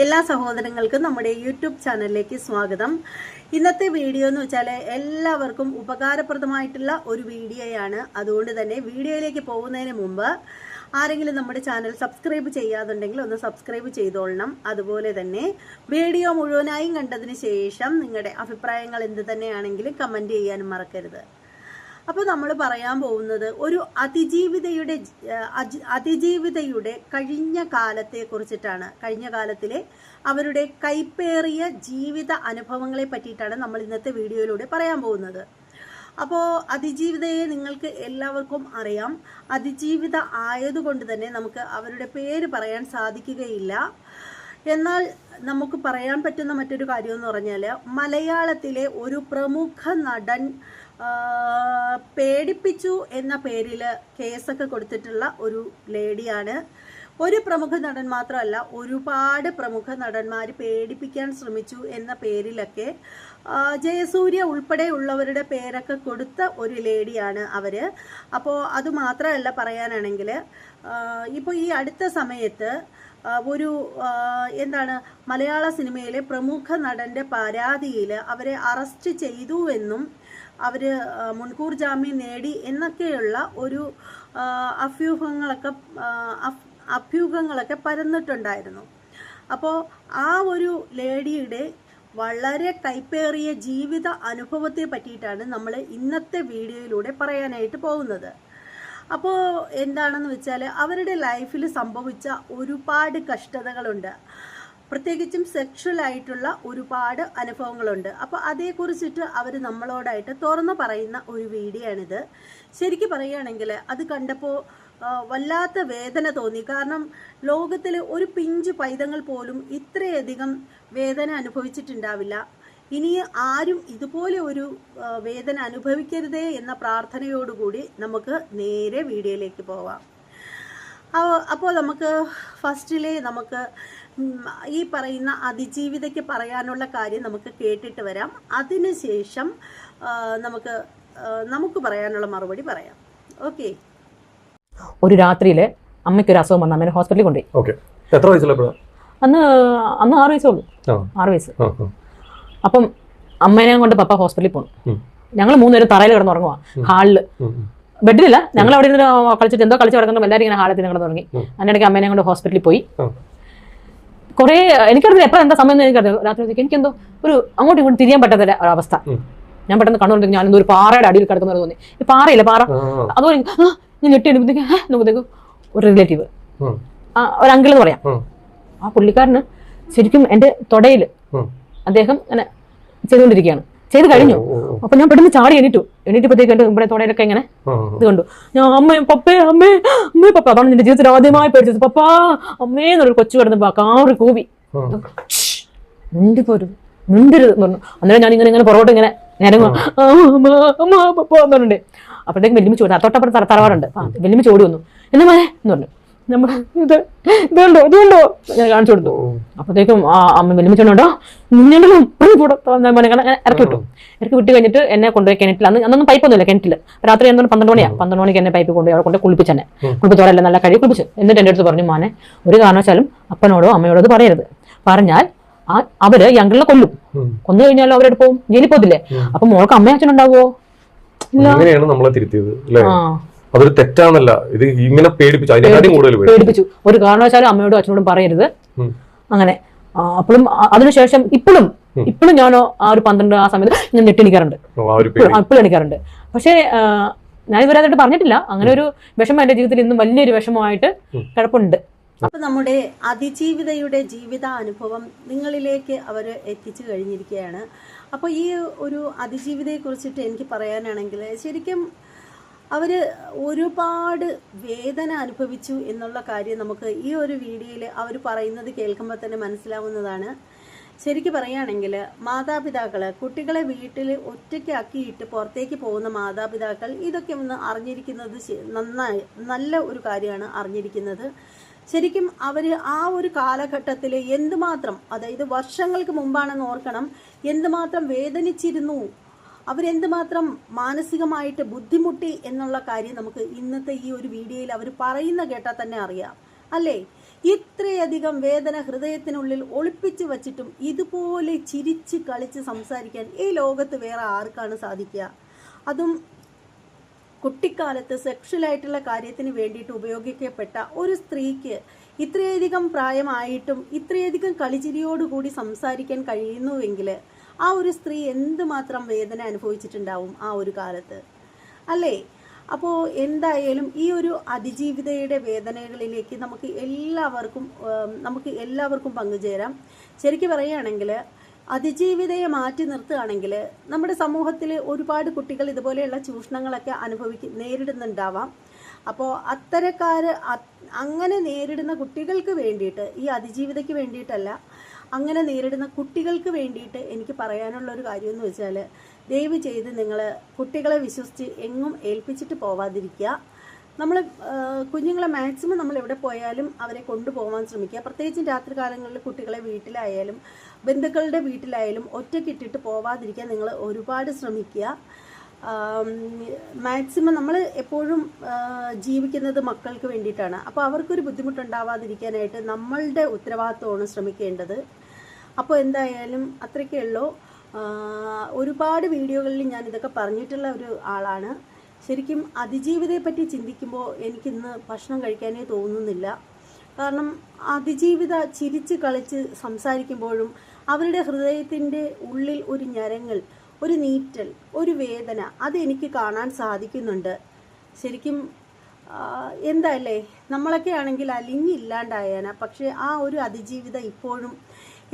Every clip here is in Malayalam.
എല്ലാ സഹോദരങ്ങൾക്കും നമ്മുടെ യൂട്യൂബ് ചാനലിലേക്ക് സ്വാഗതം. ഇന്നത്തെ വീഡിയോ എന്ന് വെച്ചാൽ എല്ലാവർക്കും ഉപകാരപ്രദമായിട്ടുള്ള ഒരു വീഡിയോയാണ്. അതുകൊണ്ട് തന്നെ വീഡിയോയിലേക്ക് പോകുന്നതിന് മുമ്പ് ആരെങ്കിലും നമ്മുടെ ചാനൽ സബ്സ്ക്രൈബ് ചെയ്യാതുണ്ടെങ്കിൽ ഒന്ന് സബ്സ്ക്രൈബ് ചെയ്തോളണം. അതുപോലെ തന്നെ വീഡിയോ മുഴുവനായും കണ്ടതിന് ശേഷം നിങ്ങളുടെ അഭിപ്രായങ്ങൾ എന്ത് തന്നെയാണെങ്കിലും കമന്റ് ചെയ്യാനും മറക്കരുത്. അപ്പോൾ നമ്മൾ പറയാൻ പോകുന്നത് ഒരു അതിജീവിതയുടെ അതിജീവിതയുടെ കഴിഞ്ഞ കാലത്തെ കുറിച്ചിട്ടാണ്. കഴിഞ്ഞ കാലത്തിലെ അവരുടെ കൈപ്പേറിയ ജീവിത അനുഭവങ്ങളെ പറ്റിയിട്ടാണ് നമ്മൾ ഇന്നത്തെ വീഡിയോയിലൂടെ പറയാൻ പോകുന്നത്. അപ്പോൾ അതിജീവിതയെ നിങ്ങൾക്ക് എല്ലാവർക്കും അറിയാം. അതിജീവിത ആയതുകൊണ്ട് തന്നെ നമുക്ക് അവരുടെ പേര് പറയാൻ സാധിക്കുകയില്ല. എന്നാൽ നമുക്ക് പറയാൻ പറ്റുന്ന മറ്റൊരു കാര്യം എന്ന് പറഞ്ഞാൽ മലയാളത്തിലെ ഒരു പ്രമുഖ നടൻ പേടിപ്പിച്ചു എന്ന പേരിൽ കേസൊക്കെ കൊടുത്തിട്ടുള്ള ഒരു ലേഡിയാണ്. ഒരു പ്രമുഖ നടൻ മാത്രമല്ല ഒരുപാട് പ്രമുഖ നടന്മാർ പേടിപ്പിക്കാൻ ശ്രമിച്ചു എന്ന പേരിലൊക്കെ ജയസൂര്യ ഉൾപ്പെടെയുള്ളവരുടെ പേരൊക്കെ കൊടുത്ത ഒരു ലേഡിയാണ് അവർ അപ്പോൾ അത് മാത്രമല്ല പറയാനാണെങ്കിൽ ഇപ്പോൾ ഈ അടുത്ത സമയത്ത് ഒരു എന്താണ് മലയാള സിനിമയിലെ പ്രമുഖ നടന്റെ പരാതിയിൽ അവരെ അറസ്റ്റ് ചെയ്തുവെന്നും അവർ മുൻകൂർ ജാമ്യം നേടി എന്നൊക്കെയുള്ള ഒരു അഭ്യൂഹങ്ങളൊക്കെ അഭ്യൂഹങ്ങളൊക്കെ പരന്നിട്ടുണ്ടായിരുന്നു. അപ്പോൾ ആ ഒരു ലേഡിയുടെ വളരെ കൈപ്പേറിയ ജീവിത അനുഭവത്തെ പറ്റിയിട്ടാണ് നമ്മൾ ഇന്നത്തെ വീഡിയോയിലൂടെ പറയാനായിട്ട് പോകുന്നത്. അപ്പോൾ എന്താണെന്ന് വെച്ചാൽ അവരുടെ ലൈഫിൽ സംഭവിച്ച ഒരുപാട് കഷ്ടതകളുണ്ട്. പ്രത്യേകിച്ചും സെക്ഷൽ ആയിട്ടുള്ള ഒരുപാട് അനുഭവങ്ങളുണ്ട്. അപ്പോൾ അതേക്കുറിച്ചിട്ട് അവർ നമ്മളോടായിട്ട് തുറന്നു പറയുന്ന ഒരു വീഡിയോ ആണിത് ശരിക്കും പറയുകയാണെങ്കിൽ അത് കണ്ടപ്പോൾ വല്ലാത്ത വേദന തോന്നി. കാരണം ലോകത്തിലെ ഒരു പിഞ്ച് പൈതങ്ങൾ പോലും ഇത്രയധികം വേദന അനുഭവിച്ചിട്ടുണ്ടാവില്ല. ഇനി ആരും ഇതുപോലെ ഒരു വേദന അനുഭവിക്കരുതേ എന്ന പ്രാർത്ഥനയോടുകൂടി നമുക്ക് നേരെ വീഡിയോയിലേക്ക് പോവാം. അപ്പോൾ നമുക്ക് ഫസ്റ്റിലെ നമുക്ക് ഈ പറയുന്ന അതിജീവിതയ്ക്ക് പറയാനുള്ള കാര്യം നമുക്ക് കേട്ടിട്ട് വരാം. അതിനുശേഷം ശേഷം നമുക്ക് നമുക്ക് പറയാനുള്ള മറുപടി പറയാം. ഓക്കെ. ഒരു രാത്രിയിൽ അമ്മയ്ക്ക് ഒരു അസുഖം വന്ന അമ്മേനെ ഹോസ്പിറ്റലിൽ കൊണ്ടുപോയി. ഓക്കെ. എത്ര വയസ്സുള്ള അന്ന് അന്ന് ആറ് വയസ്സേ ഉള്ളൂ. ആറ് വയസ്സ്. അപ്പം അമ്മേനെ കൊണ്ട് പപ്പ ഹോസ്പിറ്റലിൽ പോകണം. ഞങ്ങൾ മൂന്നുപേരും തറയിൽ കിടന്ന് ഉറങ്ങുക ഹാളിൽ ഉം, ഉം. ബെഡിലില്ല ഞങ്ങൾ അവിടെ ഇരുന്ന് കളിച്ചിട്ട് എന്തോ കളിച്ച് കിടക്കുമ്പോൾ എല്ലാവരും ഇങ്ങനെ ഹാളത്തിൽ ഞങ്ങൾ തുടങ്ങി. അതിനിടയ്ക്ക് അമ്മേനെ കൊണ്ട് ഹോസ്പിറ്റലിൽ പോയി. കുറെ കുറേ എനിക്കറിയില്ല എപ്പോഴും എന്താ സമയം എനിക്കറിയില്ല എനിക്കറിയാം രാത്രി എനിക്കെന്തോ ഒരു അങ്ങോട്ടും ഇങ്ങോട്ടും തിരിയാൻ പറ്റാത്ത ഒരവസ്ഥ. ഞാൻ പെട്ടെന്ന് ഞാൻ ഞാനെന്തോ ഒരു പാറയുടെ അടിയിൽ കിടക്കുന്നത് തോന്നി. ഈ പാറയില്ല പാറ. അതുപോലെ ഞാൻ ഞെട്ടി എടുക്കുമ്പോഴത്തേക്ക് നോക്കുമ്പോഴത്തേക്ക് ഒരു റിലേറ്റീവ് ആ ഒരു അങ്കിൾ എന്ന് പറയാം. ആ പുള്ളിക്കാരന് ശരിക്കും എന്റെ തൊടയിൽ അദ്ദേഹം ഇങ്ങനെ ചെയ്തുകൊണ്ടിരിക്കുകയാണ്. ചെയ്ത് കഴിഞ്ഞു. അപ്പൊ ഞാൻ പെട്ടെന്ന് ചാടി എണീറ്റു. എണീറ്റപ്പോഴത്തേക്ക് ഇവിടെ തുടയിലൊക്കെ ഇങ്ങനെ ഇത് കണ്ടു. ഞാൻ അമ്മേ പപ്പേ അമ്മേ അമ്മേ പപ്പ. അതാണ് നിന്റെ ജീവിതത്തിൽ ആദ്യമായി പേടിച്ചത്. പപ്പാ അമ്മേ എന്നൊരു കൊച്ചു കിടന്ന് കാറി കൂവി. ആ. പോരും മിണ്ടരുത് എന്ന് പറഞ്ഞു. അന്നേരം ഞാൻ ഇങ്ങനെ ഇങ്ങനെ പുറകോട്ട് ഇങ്ങനെ നേരം അമ്മ പപ്പ എന്ന് പറഞ്ഞിട്ട്. അപ്പോഴത്തേക്കും വെല്ലുമ്മ ചോടി തൊട്ടപ്പുറത്ത് തറ- തറവാടുണ്ട്. ആ വെല്ലുമ്മ ചോടി വന്നു. എന്നാ മേ എന്ന് പറഞ്ഞു. നമ്മൾ ഇത് ഇതുണ്ടോ ഇതുണ്ടോ? ഞാൻ കാണിച്ചു കൊടുത്തു. അപ്പോഴത്തേക്കും ആ അമ്മ വെല്ലുമിച്ചുണ്ടോ നിന്നെങ്കിലും ഇറക്കി വിട്ടു. ഇറക്കി വിട്ട് കഴിഞ്ഞിട്ട് എന്നെ കൊണ്ടുപോയി കിണറ്റിൽ. അന്ന് അന്നൊന്നും പൈപ്പൊന്നുമില്ല കിണറ്റിൽ രാത്രി എന്തോ പന്ത്രണ്ട് മണിയാണ് പന്ത്രണ്ട് മണിക്ക് എന്നെ പൈപ്പ് കൊണ്ടുപോയി അവിടെ കൊണ്ട് കുളിപ്പിച്ച് തന്നെ. കുളിപ്പിച്ചോടെല്ലാം നല്ല കഴി കുളിപ്പിച്ചു. എന്നിട്ട് എന്റെ അടുത്ത് പറഞ്ഞു മോനെ ഒരു കാരണവശാലും അപ്പനോടോ അമ്മയോടോ അത് പറയരുത്. പറഞ്ഞാൽ ആ അവർ ഞങ്ങളെ കൊല്ലും. കൊന്നു കഴിഞ്ഞാലോ അവരെടുത്ത് പോകും ജയിലിൽ പോകത്തില്ലേ. അപ്പൊ മോൾക്ക് അമ്മയും അച്ഛനുണ്ടാവുമോ ഇല്ല അങ്ങനെയാണ് നമ്മളെ തിരുത്തിയത് ആ. അതൊരു തെറ്റാണല്ല. ഇത് ഇങ്ങനെ പേടിപ്പിച്ചു. അതിനെക്കാട്ടി കൂടുതൽ പേടിപ്പിച്ചു. ഒരു കാരണവശാലും അമ്മയോടും അച്ഛനോടും പറയരുത്. അങ്ങനെ. അപ്പോഴും അതിനുശേഷം ഇപ്പോഴും ഇപ്പോഴും ഞാനോ ആ ഒരു പന്ത്രണ്ട് ആ സമയത്ത് ഞാൻ ഞെട്ടിണിക്കാറുണ്ട് പേടി. ഇപ്പോഴും എണിക്കാറുണ്ട് പക്ഷേ ഞാൻ ഇതുവരെ അതായിട്ട് പറഞ്ഞിട്ടില്ല. അങ്ങനെ ഒരു വിഷമം എന്റെ ജീവിതത്തിൽ ഇന്നും വലിയൊരു വിഷമമായിട്ട് കിടപ്പുണ്ട്. അപ്പൊ നമ്മുടെ അതിജീവിതയുടെ ജീവിത അനുഭവം നിങ്ങളിലേക്ക് അവർ എത്തിച്ചു കഴിഞ്ഞിരിക്കുകയാണ്. അപ്പോൾ ഈ ഒരു അതിജീവിതയെ കുറിച്ചിട്ട് എനിക്ക് പറയാനാണെങ്കിൽ ശരിക്കും അവർ ഒരുപാട് വേദന അനുഭവിച്ചു എന്നുള്ള കാര്യം നമുക്ക് ഈ ഒരു വീഡിയോയിൽ അവർ പറയുന്നത് കേൾക്കുമ്പോൾ തന്നെ മനസ്സിലാവുന്നതാണ്. ശരിക്ക് പറയുകയാണെങ്കിൽ മാതാപിതാക്കൾ കുട്ടികളെ വീട്ടിൽ ഒറ്റയ്ക്കാക്കിയിട്ട് പുറത്തേക്ക് പോകുന്ന മാതാപിതാക്കൾ ഇതൊക്കെ ഒന്ന് അറിഞ്ഞിരിക്കുന്നത് നന്നായി നല്ല ഒരു കാര്യമാണ് അറിഞ്ഞിരിക്കുന്നത്. ശരിക്കും അവർ ആ ഒരു കാലഘട്ടത്തിൽ എന്തുമാത്രം അതായത് വർഷങ്ങൾക്ക് മുമ്പാണെന്ന് ഓർക്കണം എന്തുമാത്രം വേദനിച്ചിരുന്നു അവരെന്തുമാത്രം മാനസികമായിട്ട് ബുദ്ധിമുട്ടി എന്നുള്ള കാര്യം നമുക്ക് ഇന്നത്തെ ഈ ഒരു വീഡിയോയിൽ അവർ പറയുന്ന കേട്ടാൽ തന്നെ അറിയാം. അല്ലേ? ഇത്രയധികം വേദന ഹൃദയത്തിനുള്ളിൽ ഒളിപ്പിച്ചു വച്ചിട്ടും ഇതുപോലെ ചിരിച്ച് കളിച്ച് സംസാരിക്കാൻ ഈ ലോകത്ത് വേറെ ആർക്കാണ് സാധിക്കുക? അതും കുട്ടിക്കാലത്ത് സെക്ഷലായിട്ടുള്ള കാര്യത്തിന് വേണ്ടിയിട്ട് ഉപയോഗിക്കപ്പെട്ട ഒരു സ്ത്രീക്ക് ഇത്രയധികം പ്രായമായിട്ടും ഇത്രയധികം കളിചിരിയോടുകൂടി സംസാരിക്കാൻ കഴിയുന്നുവെങ്കിൽ ആ ഒരു സ്ത്രീ എന്തുമാത്രം വേദന അനുഭവിച്ചിട്ടുണ്ടാവും ആ ഒരു കാലത്ത്? അല്ലേ? അപ്പോൾ എന്തായാലും ഈ ഒരു അതിജീവിതയുടെ വേദനകളിലേക്ക് നമുക്ക് എല്ലാവർക്കും നമുക്ക് എല്ലാവർക്കും പങ്കുചേരാം. ശരിക്കും പറയുകയാണെങ്കിൽ അതിജീവിതയെ മാറ്റി നിർത്തുകയാണെങ്കിൽ നമ്മുടെ സമൂഹത്തിൽ ഒരുപാട് കുട്ടികൾ ഇതുപോലെയുള്ള ചൂഷണങ്ങളൊക്കെ അനുഭവിക്കും നേരിടുന്നുണ്ടാവാം. അപ്പോൾ അത്തരക്കാർ അങ്ങനെ നേരിടുന്ന കുട്ടികൾക്ക് വേണ്ടിയിട്ട് ഈ അതിജീവിതയ്ക്ക് വേണ്ടിയിട്ടല്ല അങ്ങനെ നേരിടുന്ന കുട്ടികൾക്ക് വേണ്ടിയിട്ട് എനിക്ക് പറയാനുള്ള ഒരു കാര്യം എന്ന് വെച്ചാൽ ദയവ് ചെയ്ത് നിങ്ങൾ കുട്ടികളെ വിശ്വസിച്ച് എങ്ങും ഏൽപ്പിച്ചിട്ട് പോവാതിരിക്കുക. നമ്മൾ കുഞ്ഞുങ്ങളെ മാക്സിമം നമ്മൾ എവിടെ പോയാലും അവരെ കൊണ്ടുപോകാൻ ശ്രമിക്കുക. പ്രത്യേകിച്ചും രാത്രി കാലങ്ങളിൽ കുട്ടികളെ വീട്ടിലായാലും ബന്ധുക്കളുടെ വീട്ടിലായാലും ഒറ്റക്കിട്ടിട്ട് പോവാതിരിക്കാൻ നിങ്ങൾ ഒരുപാട് ശ്രമിക്കുക. മാക്സിമം നമ്മൾ എപ്പോഴും ജീവിക്കുന്നത് മക്കൾക്ക് വേണ്ടിയിട്ടാണ്. അപ്പോൾ അവർക്കൊരു ബുദ്ധിമുട്ടുണ്ടാവാതിരിക്കാനായിട്ട് നമ്മളുടെ ഉത്തരവാദിത്വമാണ് ശ്രമിക്കേണ്ടത്. അപ്പോൾ എന്തായാലും അത്രയ്ക്കേ ഉള്ളൂ. ഒരുപാട് വീഡിയോകളിൽ ഞാൻ ഇതൊക്കെ പറഞ്ഞിട്ടുള്ള ഒരു ആളാണ്. ശരിക്കും അതിജീവിതയെ പറ്റി ചിന്തിക്കുമ്പോൾ എനിക്കിന്ന് ഭക്ഷണം കഴിക്കാനേ തോന്നുന്നില്ല. കാരണം അതിജീവിത ചിരിച്ച് കളിച്ച് സംസാരിക്കുമ്പോഴും അവരുടെ ഹൃദയത്തിന്റെ ഉള്ളിൽ ഒരു ഞരങ്ങൾ ഒരു നീറ്റൽ ഒരു വേദന അതെനിക്ക് കാണാൻ സാധിക്കുന്നുണ്ട്. ശരിക്കും എന്തല്ലേ? നമ്മളൊക്കെ ആണെങ്കിൽ അലിഞ്ഞില്ലാണ്ടായേന. പക്ഷേ ആ ഒരു അതിജീവിത ഇപ്പോഴും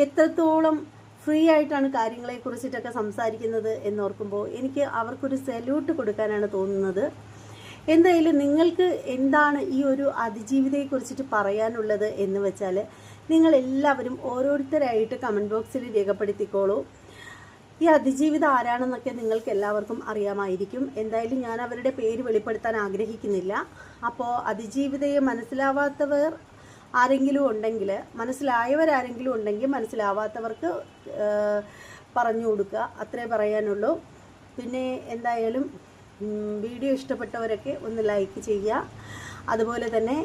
എത്രത്തോളം ഫ്രീ ആയിട്ടാണ് കാര്യങ്ങളെ കുറിച്ചിട്ടൊക്കെ സംസാരിക്കുന്നത് എന്നോർക്കുമ്പോൾ എനിക്ക് അവർക്കൊരു സല്യൂട്ട് കൊടുക്കാനാണ് തോന്നുന്നത്. എന്തായാലും നിങ്ങൾക്ക് എന്താണ് ഈ ഒരു അതിജീവിതയെ കുറിച്ചിട്ട് പറയാനുള്ളത് എന്ന് വെച്ചാൽ നിങ്ങൾ എല്ലാവരും ഓരോരുത്തരായിട്ട് കമന്റ് ബോക്സിൽ രേഖപ്പെടുത്തിക്കോളൂ. ഈ അതിജീവിത ആരാണെന്നൊക്കെ നിങ്ങൾക്ക് എല്ലാവർക്കും അറിയാമായിരിക്കും. എന്തായാലും ഞാൻ അവരുടെ പേര് വെളിപ്പെടുത്താൻ ആഗ്രഹിക്കുന്നില്ല. അപ്പോൾ അതിജീവിതയെ മനസ്സിലാവാത്തവർ ആരെങ്കിലും ഉണ്ടെങ്കിൽ മനസ്സിലായവരാരെങ്കിലും ഉണ്ടെങ്കിൽ മനസ്സിലാവാത്തവർക്ക് പറഞ്ഞു കൊടുക്കുക. അത്രേ പറയാനുള്ളൂ. പിന്നെ എന്തായാലും വീഡിയോ ഇഷ്ടപ്പെട്ടവരൊക്കെ ഒന്ന് ലൈക്ക് ചെയ്യുക. അതുപോലെ തന്നെ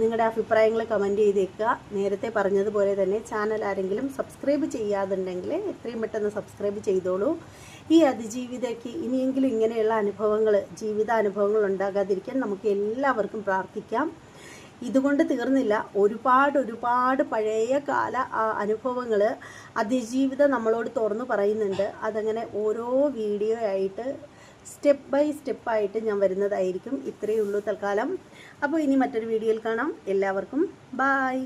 നിങ്ങളുടെ അഭിപ്രായങ്ങൾ കമന്റ് ചെയ്തേക്കുക നേരത്തെ പറഞ്ഞതുപോലെ തന്നെ ചാനൽ ആരെങ്കിലും സബ്സ്ക്രൈബ് ചെയ്യാതുണ്ടെങ്കിൽ എത്രയും പെട്ടെന്ന് സബ്സ്ക്രൈബ് ചെയ്തോളൂ. ഈ അതിജീവിതയ്ക്ക് ഇനിയെങ്കിലും ഇങ്ങനെയുള്ള അനുഭവങ്ങൾ ജീവിതാനുഭവങ്ങൾ ഉണ്ടാകാതിരിക്കാൻ നമുക്ക് എല്ലാവർക്കും പ്രാർത്ഥിക്കാം. ഇതുകൊണ്ട് തീർന്നില്ല. ഒരുപാട് ഒരുപാട് പഴയ കാല അനുഭവങ്ങൾ അതിജീവിതം നമ്മളോട് തുറന്നു പറയുന്നുണ്ട്. അതങ്ങനെ ഓരോ വീഡിയോ ആയിട്ട് സ്റ്റെപ്പ് ബൈ സ്റ്റെപ്പായിട്ട് ഞാൻ വരുന്നതായിരിക്കും. ഇത്രയേ ഉള്ളൂ തൽക്കാലം. അപ്പോൾ ഇനി മറ്റൊരു വീഡിയോയിൽ കാണാം. എല്ലാവർക്കും ബായ്.